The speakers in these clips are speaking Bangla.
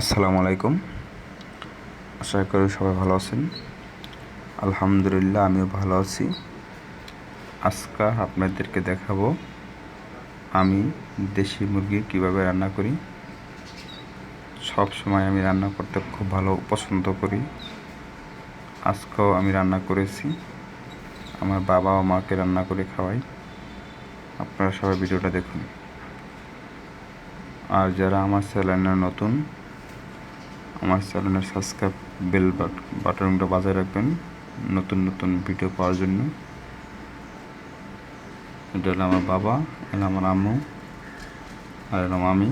আসসালামু আলাইকুম। আশা করি সবাই ভালো আছেন। আলহামদুলিল্লাহ, আমিও ভালো আছি। আজকে আপনাদেরকে দেখাবো আমি দেশি মুরগি কীভাবে রান্না করি। সব সময় আমি রান্না করতে খুব ভালো পছন্দ করি। আজকেও আমি রান্না করেছি। আমার বাবা ও মাকে রান্না করে খাওয়াই। আপনারা সবাই ভিডিওটা দেখুন। আর যারা আমার চ্যানেলে নতুন আমার চ্যানেলের সাবস্ক্রাইব বেল বাট বাটনটা বাজায় রাখবেন নতুন নতুন ভিডিও পাওয়ার জন্য। এটা হলো আমার বাবা, এটা আমার আম্মু, আর এলাম আমি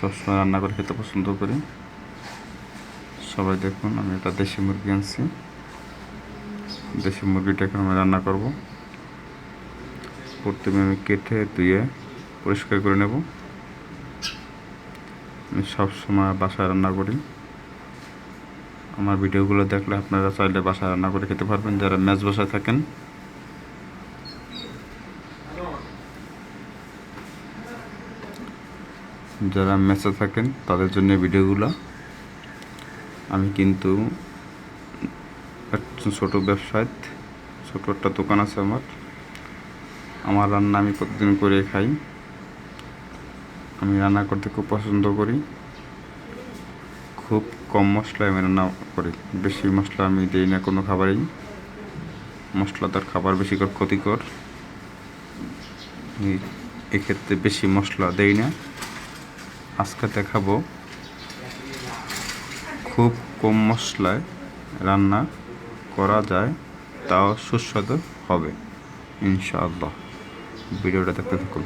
সবসময় রান্না করে খেতে পছন্দ করি। সবাই দেখুন, আমি একটা দেশি মুরগি আনছি। দেশি মুরগিটাকে আমি রান্না করব। প্রথমে আমি কেটে ধুয়ে পরিষ্কার করে নেব। আমি সবসময় বাসায় রান্না করি। আমার ভিডিওগুলো দেখলে আপনারা চাইলে বাসায় রান্না করে খেতে পারবেন। যারা ম্যাচ বাসায় থাকেন, যারা মেসে থাকেন, তাদের জন্য ভিডিওগুলো। আমি কিন্তু একটা ছোটো ব্যবসায় ছোটো একটা দোকান আছে আমার। আমার রান্না আমি প্রতিদিন করে খাই। আমি রান্না করতে খুব পছন্দ করি। খুব কম মশলায় আমি রান্না করি। বেশি মশলা আমি দিই না কোনো খাবারেই। মশলাদার খাবার বেশি করে ক্ষতিকর। এক্ষেত্রে বেশি মশলা দেই না। আজকে দেখাবো খুব কম মশলায় রান্না করা যায়, তাও সুস্বাদু হবে, ইনশাআল্লাহ। ভিডিওটা দেখতে থাকুন।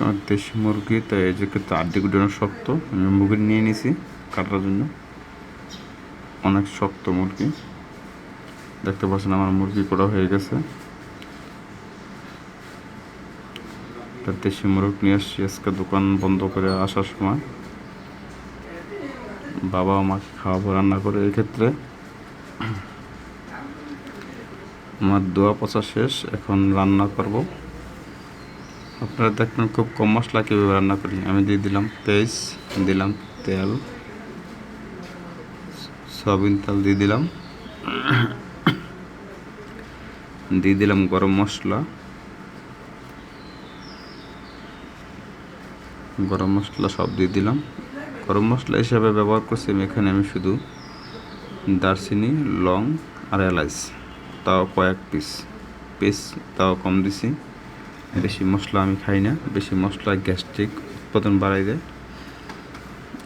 আমার দেশি মুরগি তাই এই যে কিন্তু আড্ডি গুটানো শক্ত। আমি মুরগি নিয়ে নিয়েছি কাটার জন্য। অনেক শক্ত মুরগি। দেখতে পাচ্ছেন আমার মুরগি করা হয়ে গেছে। তার দেশি মুরগ নিয়ে আসছি আজকে, দোকান বন্ধ করে আসার সময়। বাবা আমাকে খাওয়াবো, রান্না করে এই ক্ষেত্রে। আমার দোয়া পচা শেষ, এখন রান্না করব। আপনারা দেখবেন খুব কম মশলা কীভাবে রান্না করি। আমি দিয়ে দিলাম পেঁয়াজ, দিলাম তেল, সয়াবিন তেল দিয়ে দিলাম। দিয়ে দিলাম গরম মশলা। গরম মশলা সব দিয়ে দিলাম। গরম মশলা হিসাবে ব্যবহার করছি এখানে আমি শুধু দারচিনি, লং আর এলাচ, তাও কয়েক পিস পিস তাও কম দিছি। বেশি মশলা আমি খাই না, বেশি মশলা গ্যাস্ট্রিক উৎপাদন বাড়াই দেয়।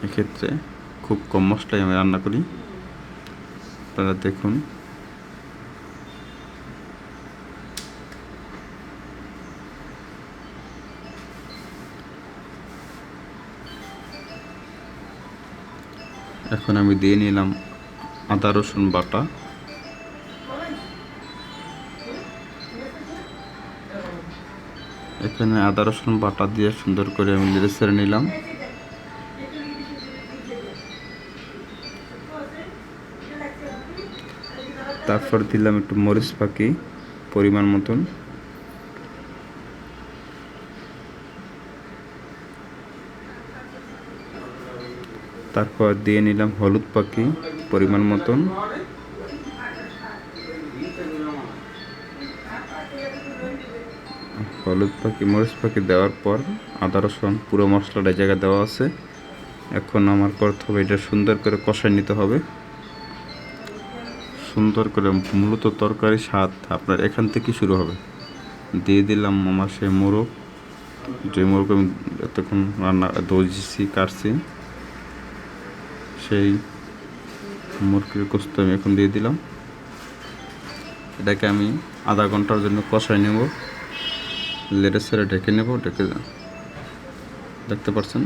এক্ষেত্রে খুব কম মশলায় আমি রান্না করি। আপনারা দেখুন। এখন আমি দিয়ে নিলাম আদা রসুন বাটা। এখানে আদা, রসুন বাটা দিয়ে সুন্দর করে আমি নেড়ে ছেড়ে নিলাম। তারপর দিলাম একটু মরিচ পাখি পরিমাণ মতন। তারপর দিয়ে নিলাম হলুদ পাখি পরিমাণ মতন। হলুদ পাখি, মরিচ পাখি দেওয়ার পর আদা, রসুন, পুরো মশলাটা জায়গায় দেওয়া আছে। এখন আমার করতে হবে এটা সুন্দর করে কষাই নিতে হবে। সুন্দর করে মূলত তরকারি স্বাদ আপনার এখান থেকে শুরু হবে। দিয়ে দিলাম আমার সেই মোরগ। যে মোরগ আমি এতক্ষণ রান্না দৌড়ছি কাটছি, সেই মুরগির কোস্ত আমি এখন দিয়ে দিলাম। এটাকে আমি আধা ঘণ্টার জন্য কষাই নেব। লেটে সেরে ঢেকে নেব ঢেকে দেখতে পাচ্ছেন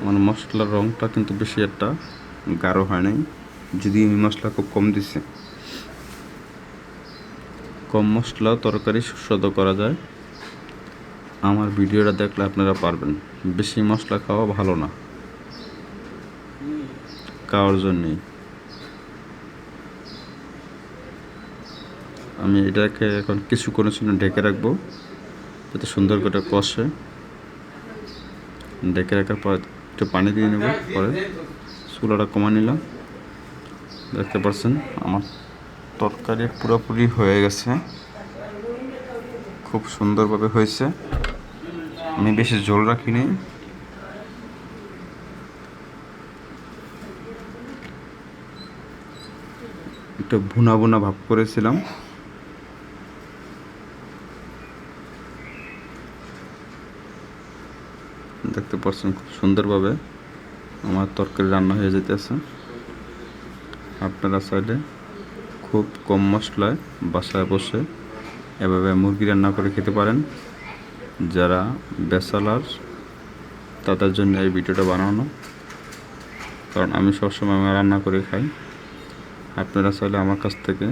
আমার মশলার রঙটা কিন্তু বেশি একটা গাঢ় হয় নাই, যদি আমি মশলা খুব কম দিছি। কম মশলা তরকারি সুস্বাদু করা যায়। আমার ভিডিওটা দেখলে আপনারা পারবেন। বেশি মশলা খাওয়া ভালো না। কারোর জন্যেই। আমি এটাকে এখন কিছুক্ষণের জন্য ঢেকে রাখব। যাতে সুন্দর করে কষে। ডেকে রাখার পর একটু পানি দিয়ে নেব, পরে চুলাটা কমা নিলাম। দেখতে পাচ্ছেন, আমার তরকারি পুরোপুরি হয়ে গেছে। খুব সুন্দরভাবে হয়েছে। আমি বেশি ঝোল রাখিনি। একটু ভুনা ভুনা ভাব করেছিলাম। দেখতে পাচ্ছেন খুব সুন্দরভাবে আমার তরকারি রান্না হয়ে যেতেছে আপনারা চাইলে খুব কম মশলায় বাসায় বসে এভাবে মুরগি রান্না করে খেতে পারেন। যারা বেসালার তাদের জন্য এই ভিডিওটা বানানো। কারণ আমি সবসময় আমার রান্না করে খাই। আপনারা চাইলে আমার কাছ থেকে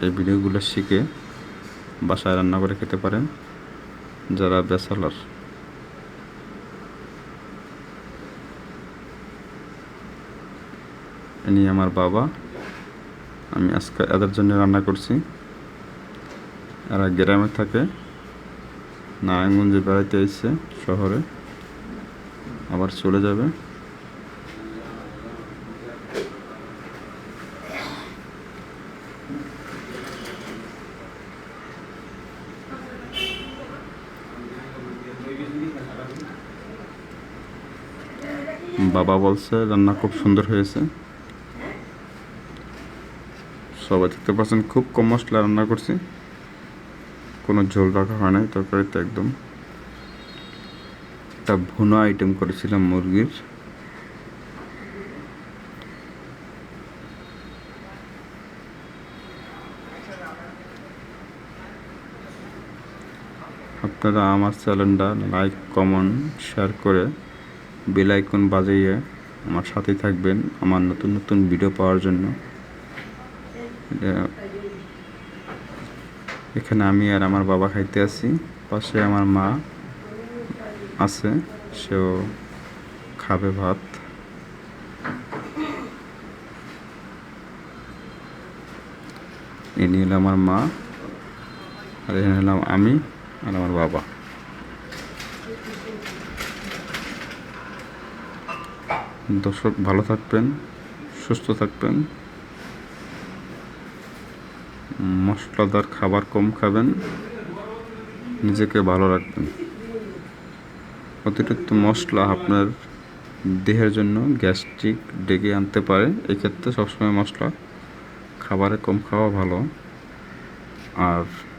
এই ভিডিওগুলো শিখে বাসায় রান্না করে খেতে পারেন। যারা বেসালার ইনি আমার বাবা। আমি আজকে এদের জন্য রান্না করছি। এরা গ্রামে থাকে, নারায়ণগঞ্জে বেড়াইতে এসছে শহরে। আবার চলে যাবে। বাবা বলছে, রান্না খুব সুন্দর হয়েছে। সবাই দেখতে পাচ্ছেন, খুব কম মশলা রান্না করছি। কোনো ঝোল রাখা হয় নাই, তরকারিতে একদম। একটা ভুনা আইটেম করেছিলাম মুরগির। আপনারা আমার চ্যানেলটা লাইক, কমেন্ট শেয়ার করে বেল আইকন বাজিয়ে আমার সাথে থাকবেন আমার নতুন নতুন ভিডিও পাওয়ার জন্য। এখানে আমি আর আমার বাবা খাইতে আছি। পাশে আমার মা আছে, সেও খাবে ভাত। ইনি হলো আমার মা, আর এখানে হলাম আমি আর আমার বাবা। দর্শক, ভালো থাকবেন, সুস্থ থাকবেন। মশলাদার খাবার কম খাবেন, নিজেকে ভালো রাখবেন। অতিরিক্ত মশলা আপনার দেহের জন্য গ্যাস্ট্রিক ডেকে আনতে পারে, এক্ষেত্রে সবসময় মশলা খাবারে কম খাওয়া ভালো। আর